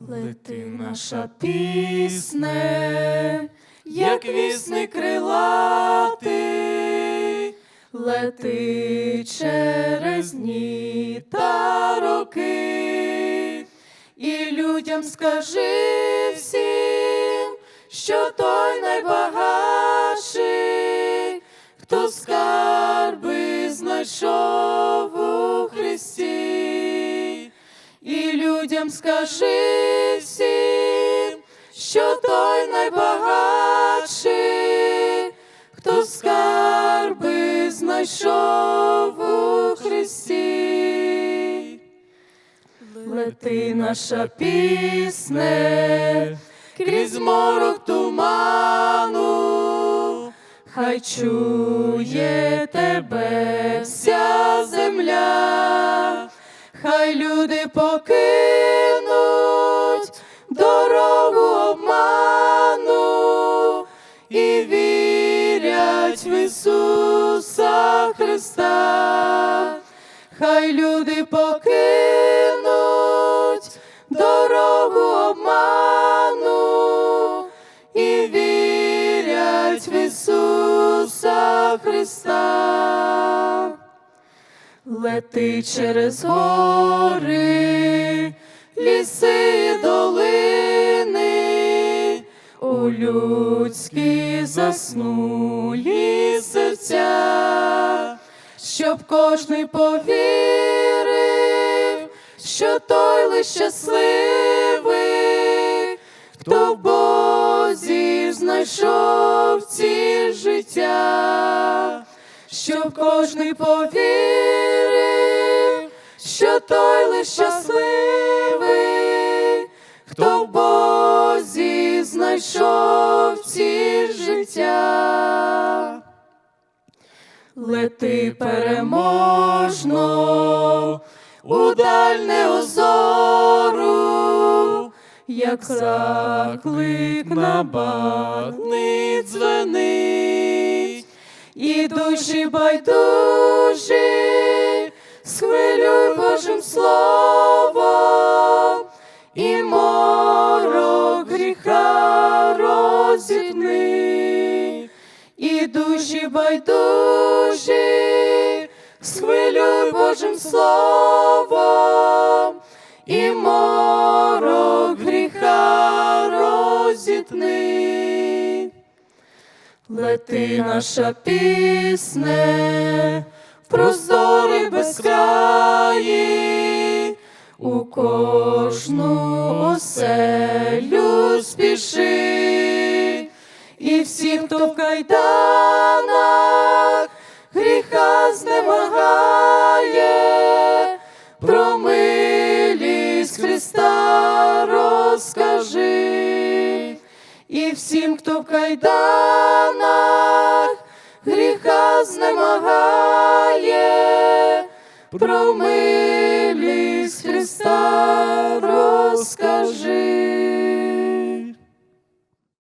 Лети наша пісне, як вісник крилатий, лети через дні та роки, і людям скажи всім, що той найбагатший, хто скарби знайшов у Христі. І людям скажи що той найбагатший, хто скарби знайшов у Христі. Лети наша пісне крізь морок туману, хай чує тебе вся земля, хай люди покинуть вірять в Ісуса Христа. Хай люди покинуть дорогу обману і вірять в Ісуса Христа. Лети через гори, ліси, долини, людські заснулі серця, щоб кожний повірив, що той лиш щасливий, хто в Бозі знайшов ціль життя, щоб кожний повірив, що той лиш щасливий, знайшов ціль життя. Лети переможно у дальне озору, як заклик набатний дзвенить, і душі байдужі, схвилюй Божим словом, розітни, і душі байдужі, схвилюй Божим словом, і морок гріха розітни. Лети наша пісне простори безкраї, у кожну оселю спіши, і всі, хто в кайданах гріха знемагає, про милість Христа розкажи. І всім, хто в кайданах гріха знемагає, про милість Христа розкажи.